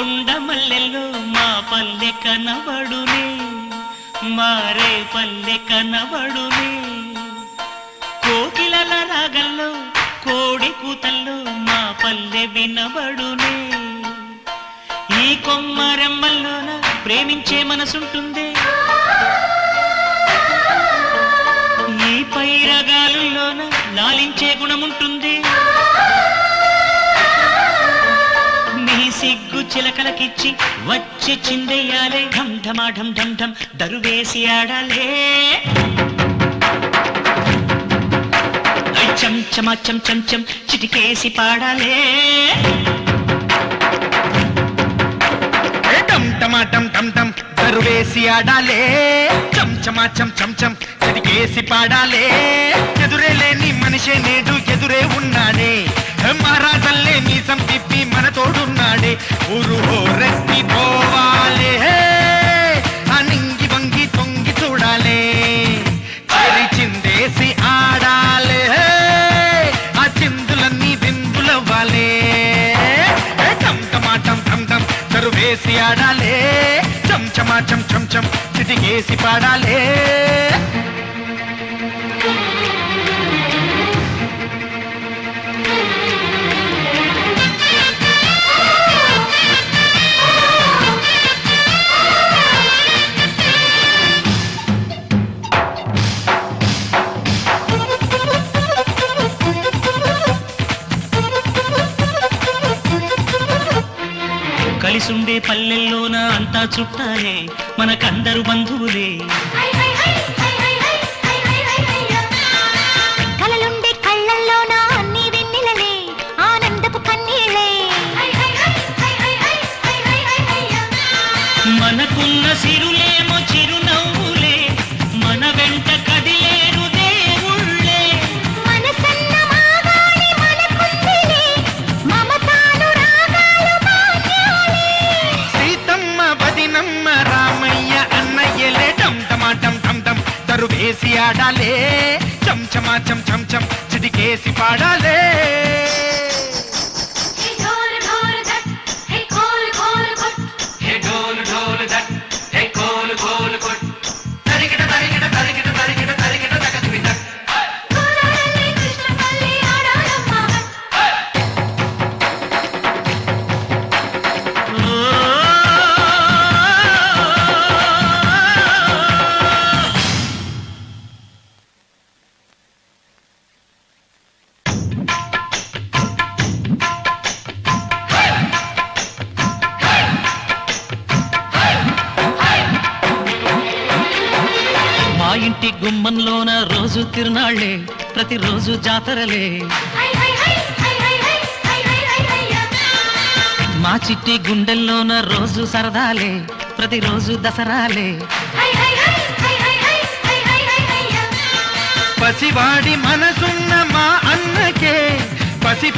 కొండ మల్లెలో మా పల్లె కనబడునే మారే పల్లె కనబడునే. కోకిలల రాగల్లో కోడి కూతల్లో మా పల్లె వినబడునే. ఈ కొమ్మరెమ్మల్లోన ప్రేమించే మనసుంటుందే. ఈ పైరగాలుల్లోన లాలించే గుణముంటుంది. సిగ్గు చిలకలకిచ్చి వచ్చి చిందెయ్యాలే ఢం ఢమా ఢం ఢం ఢం దరువేసి ఆడాలే. చం చమా చం చం చం చిటికేసి పాడాలే. టం టమాటం టం టం దరువేసి ఆడాలే. చం చమా చం చం చం చిటికేసి పాడాలే. ఎదురే లేని మనిషే నేడు ఎదురే ఉన్నాడే. పాడాలే. ఆడాలే చం చమా చం చం చం చిటికేసి పాడాలే. కలిసుండే పల్లెల్లోన అంతా చుట్టాలే మనకందరు బంధువులే. కలలుండే కళ్ళల్లోన అన్ని వెన్నెలలే ఆనందపు కన్నీళ్ళే. మనకున్న సిరులేమో చిరునవ్వులే తరువేసి ఆడాలే. చం చమా చం చం చం చిటికేసి పాడాలే. ఇంటి గుమ్మంలోన రోజు తిరునాళ్ళే ప్రతిరోజు జాతరలే మా చిట్టి గుండెల్లోన రోజు సరదాలే ప్రతిరోజు దసరాలే పసివాడి మనసున్న మా అన్నకే పసి